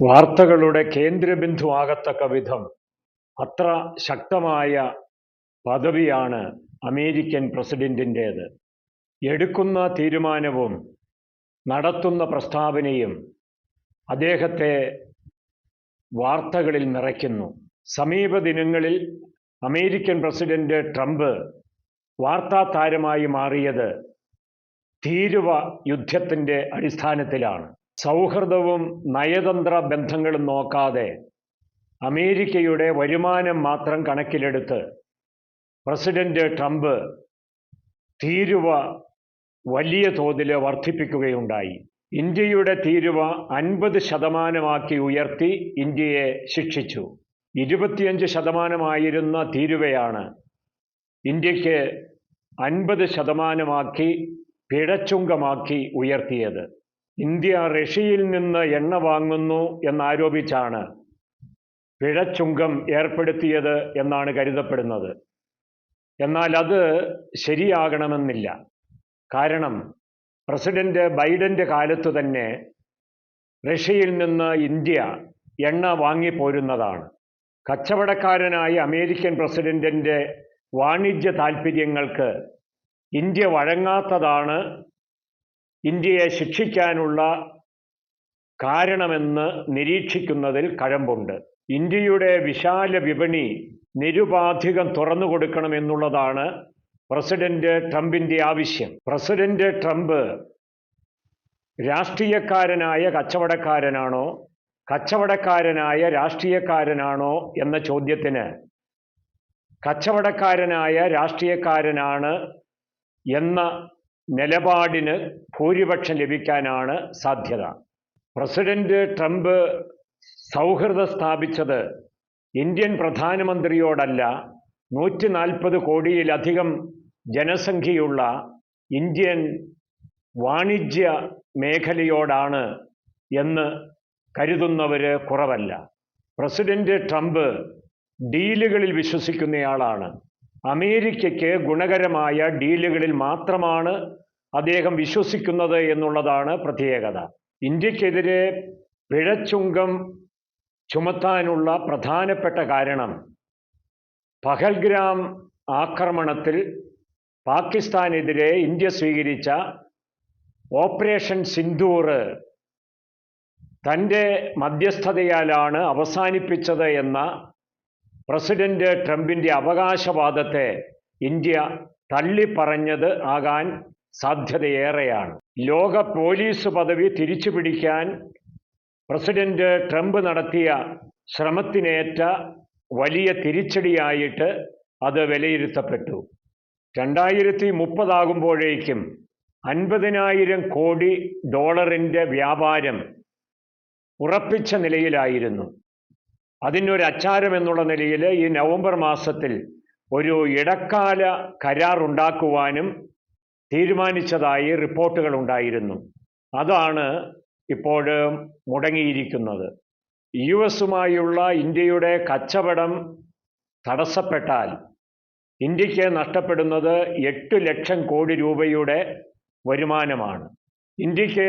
വാർത്തകളുടെ കേന്ദ്രബിന്ദുവാകത്തക്ക വിധം അത്ര ശക്തമായ പദവിയാണ് അമേരിക്കൻ പ്രസിഡന്റിന്റേത് എടുക്കുന്ന തീരുമാനവും നടത്തുന്ന പ്രസ്താവനയും അദ്ദേഹത്തെ വാർത്തകളിൽ നിറയ്ക്കുന്നു. സമീപ ദിനങ്ങളിൽ അമേരിക്കൻ പ്രസിഡന്റ് ട്രംപ് വാർത്താ താരമായി മാറിയത് തീരുവ യുദ്ധത്തിന്റെ അടിസ്ഥാനത്തിലാണ്. സൗഹൃദവും നയതന്ത്ര ബന്ധങ്ങളും നോക്കാതെ അമേരിക്കയുടെ വരുമാനം മാത്രം കണക്കിലെടുത്ത് പ്രസിഡന്റ് ട്രംപ് തീരുവ വലിയ തോതിൽ വർദ്ധിപ്പിക്കുകയുണ്ടായി. ഇന്ത്യയുടെ തീരുവ അൻപത് ശതമാനമാക്കി ഉയർത്തി ഇന്ത്യയെ ശിക്ഷിച്ചു. ഇരുപത്തിയഞ്ച് ശതമാനമായിരുന്ന തീരുവയാണ് ഇന്ത്യയ്ക്ക് അൻപത് ശതമാനമാക്കി പിഴച്ചുങ്കമാക്കി ഉയർത്തിയത്. ഇന്ത്യ റഷ്യയിൽ നിന്ന് എണ്ണ വാങ്ങുന്നു എന്നാരോപിച്ചാണ് പിഴച്ചുങ്കം ഏർപ്പെടുത്തിയത് എന്നാണ് കരുതപ്പെടുന്നത്. എന്നാൽ അത് ശരിയാകണമെന്നില്ല. കാരണം പ്രസിഡന്റ് ബൈഡന്റെ കാലത്തു തന്നെ റഷ്യയിൽ നിന്ന് ഇന്ത്യ എണ്ണ വാങ്ങിപ്പോരുന്നതാണ്. കച്ചവടക്കാരനായ അമേരിക്കൻ പ്രസിഡന്റിന്റെ വാണിജ്യ താൽപ്പര്യങ്ങൾക്ക് ഇന്ത്യ വഴങ്ങാത്തതാണ് ഇന്ത്യയെ ശിക്ഷിക്കാനുള്ള കാരണമെന്ന് നിരീക്ഷിക്കുന്നതിൽ കഴമ്പുണ്ട്. ഇന്ത്യയുടെ വിശാല വിപണി നിരുപാധികം തുറന്നു കൊടുക്കണമെന്നുള്ളതാണ് പ്രസിഡന്റ് ട്രംപിന്റെ ആവശ്യം. പ്രസിഡന്റ് ട്രംപ് രാഷ്ട്രീയക്കാരനായ കച്ചവടക്കാരനാണോ കച്ചവടക്കാരനായ രാഷ്ട്രീയക്കാരനാണോ എന്ന ചോദ്യത്തിന് കച്ചവടക്കാരനായ രാഷ്ട്രീയക്കാരനാണ് എന്ന നിലപാടിന് ഭൂരിപക്ഷം ലഭിക്കാനാണ് സാധ്യത. പ്രസിഡന്റ് ട്രംപ് സൗഹൃദം സ്ഥാപിച്ചത് ഇന്ത്യൻ പ്രധാനമന്ത്രിയോടല്ല. നൂറ്റി നാൽപ്പത് കോടിയിലധികം ജനസംഖ്യയുള്ള ഇന്ത്യൻ വാണിജ്യ മേഖലയോടാണ് എന്ന് കരുതുന്നവർ കുറവല്ല. പ്രസിഡന്റ് ട്രംപ് ഡീലുകളിൽ വിശ്വസിക്കുന്നയാളാണ്. അമേരിക്കയ്ക്ക് ഗുണകരമായ ഡീലുകളിൽ മാത്രമാണ് അദ്ദേഹം വിശ്വസിക്കുന്നത് എന്നുള്ളതാണ് പ്രത്യേകത. ഇന്ത്യക്കെതിരെ പിഴച്ചുങ്കം ചുമത്താനുള്ള പ്രധാനപ്പെട്ട കാരണം പഹൽഗ്രാം ആക്രമണത്തിൽ പാകിസ്ഥാനെതിരെ ഇന്ത്യ സ്വീകരിച്ച ഓപ്പറേഷൻ സിന്ദൂർ തന്റെ മധ്യസ്ഥതയാലാണ് അവസാനിപ്പിച്ചത് എന്ന പ്രസിഡന്റ് ട്രംപിന്റെ അവകാശവാദത്തെ ഇന്ത്യ തള്ളിപ്പറഞ്ഞത് ആകാൻ സാധ്യതയേറെയാണ്. ലോക പോലീസ് പദവി തിരിച്ചു പിടിക്കാൻ പ്രസിഡന്റ് ട്രംപ് നടത്തിയ ശ്രമത്തിനേറ്റ വലിയ തിരിച്ചടിയായിട്ട് അത് വിലയിരുത്തപ്പെട്ടു. രണ്ടായിരത്തി മുപ്പതാകുമ്പോഴേക്കും അൻപതിനായിരം കോടി ഡോളറിന്റെ വ്യാപാരം ഉറപ്പിച്ച നിലയിലായിരുന്നു. അതിനൊരു അച്ചാരം എന്നുള്ള നിലയിൽ ഈ നവംബർ മാസത്തിൽ ഒരു ഇടക്കാല കരാർ ഉണ്ടാക്കുവാനും തീരുമാനിച്ചതായി റിപ്പോർട്ടുകൾ ഉണ്ടായിരുന്നു. അതാണ് ഇപ്പോൾ മുടങ്ങിയിരിക്കുന്നത്. യു എസുമായുള്ള ഇന്ത്യയുടെ കച്ചവടം തടസ്സപ്പെട്ടാൽ ഇന്ത്യയ്ക്ക് നഷ്ടപ്പെടുന്നത് എട്ട് ലക്ഷം കോടി രൂപയുടെ വരുമാനമാണ്. ഇന്ത്യയ്ക്ക്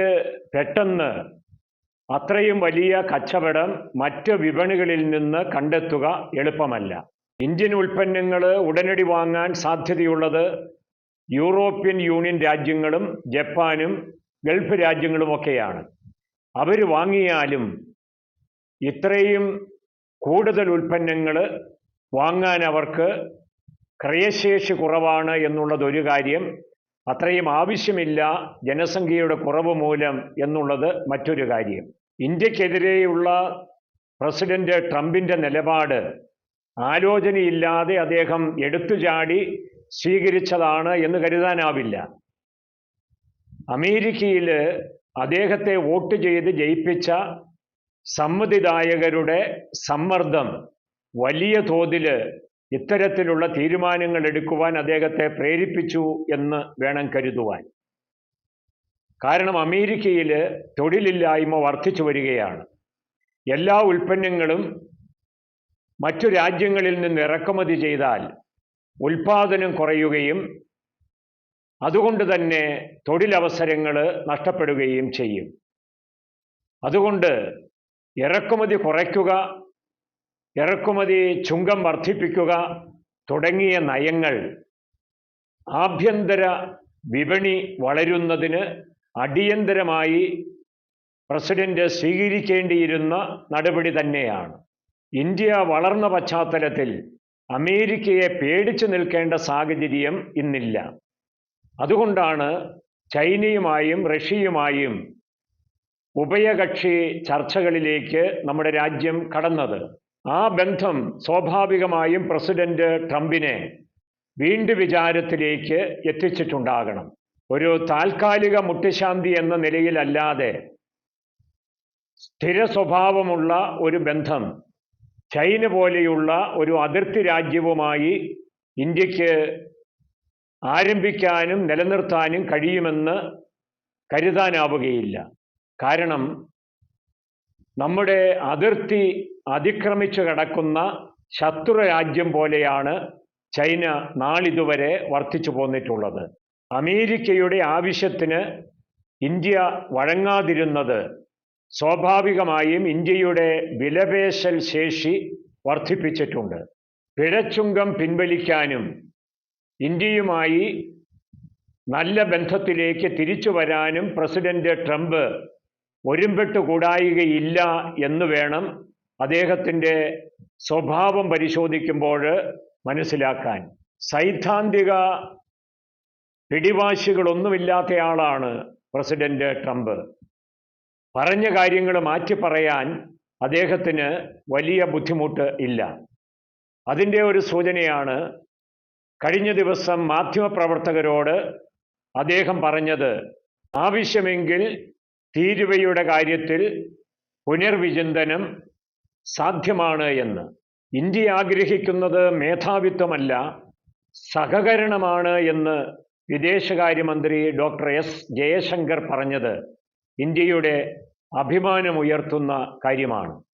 പെട്ടെന്ന് അത്രയും വലിയ കച്ചവടം മറ്റ് വിപണികളിൽ നിന്ന് കണ്ടെത്തുക എളുപ്പമല്ല. ഇന്ത്യൻ ഉൽപ്പന്നങ്ങൾ ഉടനടി വാങ്ങാൻ സാധ്യതയുള്ളത് യൂറോപ്യൻ യൂണിയൻ രാജ്യങ്ങളും ജപ്പാനും ഗൾഫ് രാജ്യങ്ങളുമൊക്കെയാണ് അവർ വാങ്ങിയാലും ഇത്രയും കൂടുതൽ ഉൽപ്പന്നങ്ങൾ വാങ്ങാൻ അവർക്ക് ക്രയശേഷി കുറവാണ് എന്നുള്ളത് ഒരു കാര്യം. അത്രയും ആവശ്യമില്ല ജനസംഖ്യയുടെ കുറവ് മൂലം എന്നുള്ളത് മറ്റൊരു കാര്യം. ഇന്ത്യക്കെതിരെയുള്ള പ്രസിഡന്റ് ട്രംപിന്റെ നിലപാട് ആലോചനയില്ലാതെ അദ്ദേഹം എടുത്തുചാടി സ്വീകരിച്ചതാണ് എന്ന് കരുതാനാവില്ല. അമേരിക്കയിൽ അദ്ദേഹത്തെ വോട്ട് ചെയ്ത് ജയിപ്പിച്ച സമ്മതിദായകരുടെ സമ്മർദ്ദം വലിയ തോതിൽ ഇത്തരത്തിലുള്ള തീരുമാനങ്ങൾ എടുക്കുവാൻ അദ്ദേഹത്തെ പ്രേരിപ്പിച്ചു എന്ന് വേണം കരുതുവാൻ. കാരണം അമേരിക്കയിൽ തൊഴിലില്ലായ്മ വർദ്ധിച്ചു വരികയാണ്. എല്ലാ ഉൽപ്പന്നങ്ങളും മറ്റു രാജ്യങ്ങളിൽ നിന്ന് ഇറക്കുമതി ചെയ്താൽ ഉൽപാദനം കുറയുകയും അതുകൊണ്ട് തന്നെ തൊഴിലവസരങ്ങൾ നഷ്ടപ്പെടുകയും ചെയ്യും. അതുകൊണ്ട് ഇറക്കുമതി കുറയ്ക്കുക ഇറക്കുമതി ചുങ്കം വർദ്ധിപ്പിക്കുക തുടങ്ങിയ നയങ്ങൾ ആഭ്യന്തര വിപണി വളരുന്നതിന് അടിയന്തരമായി പ്രസിഡന്റ് സ്വീകരിക്കേണ്ടിയിരുന്ന നടപടി തന്നെയാണ്. ഇന്ത്യ വളർന്ന പശ്ചാത്തലത്തിൽ അമേരിക്കയെ പേടിച്ചു നിൽക്കേണ്ട സാഹചര്യം ഇന്നില്ല. അതുകൊണ്ടാണ് ചൈനയുമായും റഷ്യയുമായും ഉഭയകക്ഷി ചർച്ചകളിലേക്ക് നമ്മുടെ രാജ്യം കടന്നത്. ആ ബന്ധം സ്വാഭാവികമായും പ്രസിഡന്റ് ട്രംപിനെ വീണ്ടും വിചാരത്തിലേക്ക് എത്തിച്ചിട്ടുണ്ടാകണം. ഒരു താൽക്കാലിക മുട്ടുശാന്തി എന്ന നിലയിലല്ലാതെ സ്ഥിര സ്വഭാവമുള്ള ഒരു ബന്ധം ചൈന പോലെയുള്ള ഒരു അതിർത്തി രാജ്യവുമായി ഇന്ത്യയ്ക്ക് ആരംഭിക്കാനും നിലനിർത്താനും കഴിയുമെന്ന് കരുതാനാവുകയില്ല. കാരണം നമ്മുടെ അതിർത്തി അതിക്രമിച്ചു കടക്കുന്ന ശത്രുരാജ്യം പോലെയാണ് ചൈന നാളിതുവരെ വർത്തിച്ചു പോന്നിട്ടുള്ളത്. അമേരിക്കയുടെ ആവശ്യത്തിന് ഇന്ത്യ വഴങ്ങാതിരുന്നത് സ്വാഭാവികമായും ഇന്ത്യയുടെ വിലപേശൽ ശേഷി വർദ്ധിപ്പിച്ചിട്ടുണ്ട്. പിഴച്ചുങ്കം പിൻവലിക്കാനും ഇന്ത്യയുമായി നല്ല ബന്ധത്തിലേക്ക് തിരിച്ചു വരാനും പ്രസിഡന്റ് ട്രംപ് ഒരുമ്പെട്ട് കൂടായികയില്ല എന്ന് വേണം അദ്ദേഹത്തിന്റെ സ്വഭാവം പരിശോധിക്കുമ്പോൾ മനസ്സിലാക്കാൻ. സൈദ്ധാന്തിക പിടിവാശികളൊന്നുമില്ലാത്തയാളാണ് പ്രസിഡന്റ് ട്രംപ്. പറഞ്ഞ കാര്യങ്ങൾ മാറ്റി പറയാൻ അദ്ദേഹത്തിന് വലിയ ബുദ്ധിമുട്ട് ഇല്ല. അതിന്റെ ഒരു സൂചനയാണ് കഴിഞ്ഞ ദിവസം മാധ്യമപ്രവർത്തകരോട് അദ്ദേഹം പറഞ്ഞത് ആവശ്യമെങ്കിൽ തീരുവയുടെ കാര്യത്തിൽ പുനർവിചിന്തനം സാധ്യമാണ് എന്ന്. ഇന്ത്യ ആഗ്രഹിക്കുന്നത് മേധാവിത്വമല്ല സഹകരണമാണ് എന്ന് വിദേശകാര്യമന്ത്രി ഡോക്ടർ എസ്. ജയശങ്കർ പറഞ്ഞത്. ഇന്ത്യയുടെ അഭിമാനമുയർത്തുന്ന കാര്യമാണ്.